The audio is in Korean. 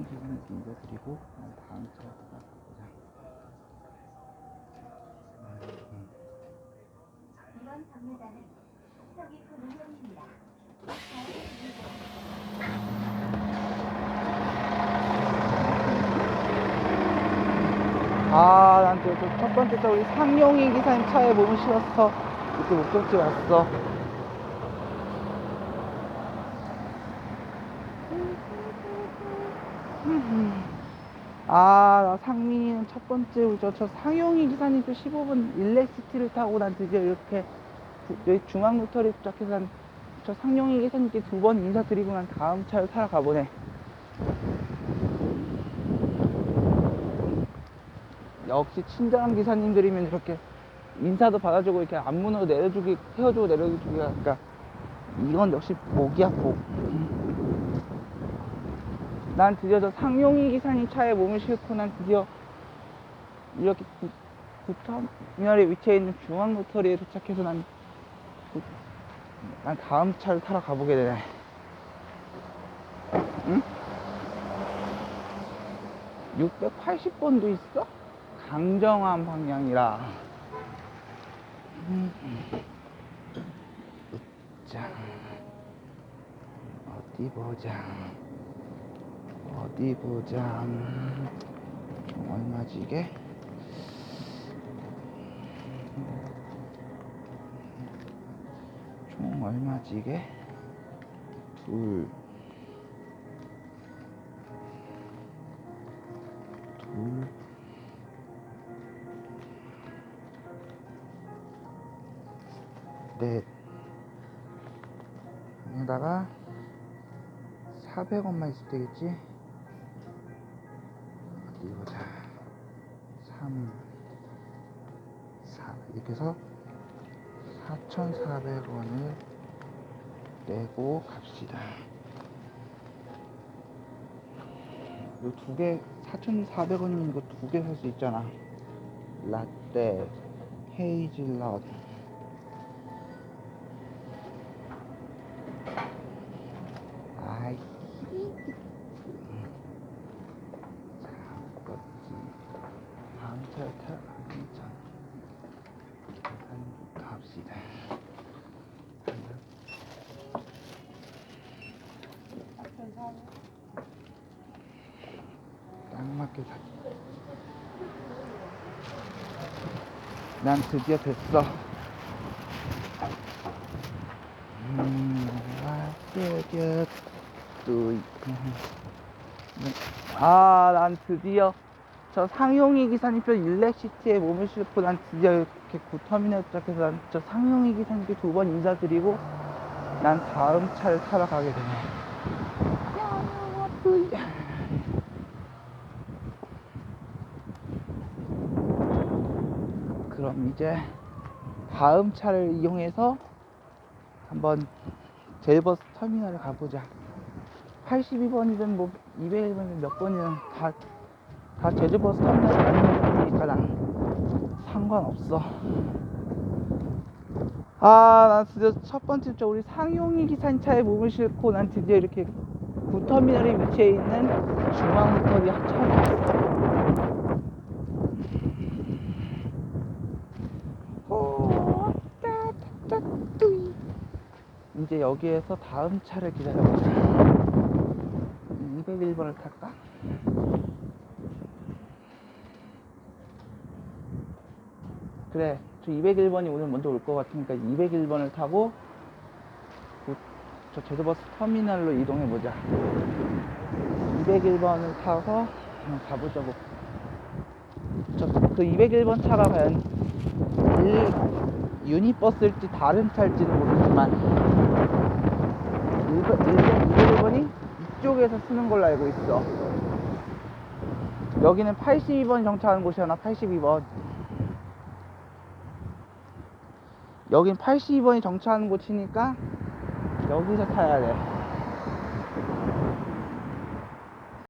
상황 기간을 인사드리고 다음 차에 보자. 이번 정류장은 노선입니다. 아, 난저첫 번째 차 우리 상용이 기사님 차에 몸을 실었어. 이렇게 목적지 왔어. 아, 나 상민이는 첫 번째 우저 저 상용이 기사님 또 15분 일렉시티를 타고 난 드디어 이렇게 구- 여기 중앙 로터리 도착해서 난 저 상용이 기사님께 두 번 인사드리고 난 다음 차를 타러 가보네. 역시 친절한 기사님들이면 이렇게 인사도 받아주고 이렇게 안문으로 내려주기 태워주고 내려주기가 그러니까 이건 역시 복이야 복. 난 드디어 저 상용이 기사님 차에 몸을 싣고 난 드디어 이렇게 구, 구터미널에 위치해 있는 중앙 로터리에 도착해서 난, 구- 난 다음 차를 타러 가보게 되네. 응? 680번도 있어? 강정암 방향이라. 음. 자, 어디 보자. 어디 보자. 음, 총 얼마지 이게? 총 얼마지 이게? 둘. 둘. 넷. 여기다가 400원만 있으면 되겠지? 어디 보자. 3, 4. 이렇게 해서 4,400원을 내고 갑시다. 이거 두 개, 4,400원이면 이거 두 개 살 수 있잖아. 라떼, 헤이즐넛. 아이. 자, 껍질. 난 드디어 됐어. 음, 아, 드디어 또 있고. 아, 난 드디어 저 상용이 기사님표 일렉시티에 몸을 싣고 난 드디어 이렇게 구터미널 도착해서 난 저 상용이 기사님께 두 번 인사드리고 난 다음 차를 타러 가게 되네. 그럼 이제 다음 차를 이용해서 한번 제일버스 터미널에 가보자. 82번이든 뭐 201번이든 몇 번이든 다, 다 제주버스 가는 거니까 난 상관없어. 아, 난 드디어 첫 번째 저 우리 상용이 기사님 차에 몸을 싣고 난 드디어 이렇게 구터미널에 위치해 있는 중앙 로터리 합차를 왔어. 이제 여기에서 다음 차를 기다려보자. 201번을 탈까? 그래, 저 201번이 오늘 먼저 올 것 같으니까 201번을 타고 그, 저 제주버스 터미널로 이동해 보자. 201번을 타서 가보자고. 저, 그 201번 차가 과연 일, 유니버스일지 다른 차일지는 모르지만 1번, 1번, 201번이 이쪽에서 쓰는 걸로 알고 있어. 여기는 82번 정차하는 곳이잖아, 82번. 여긴 82번이 정차하는 곳이니까 여기서 타야 돼.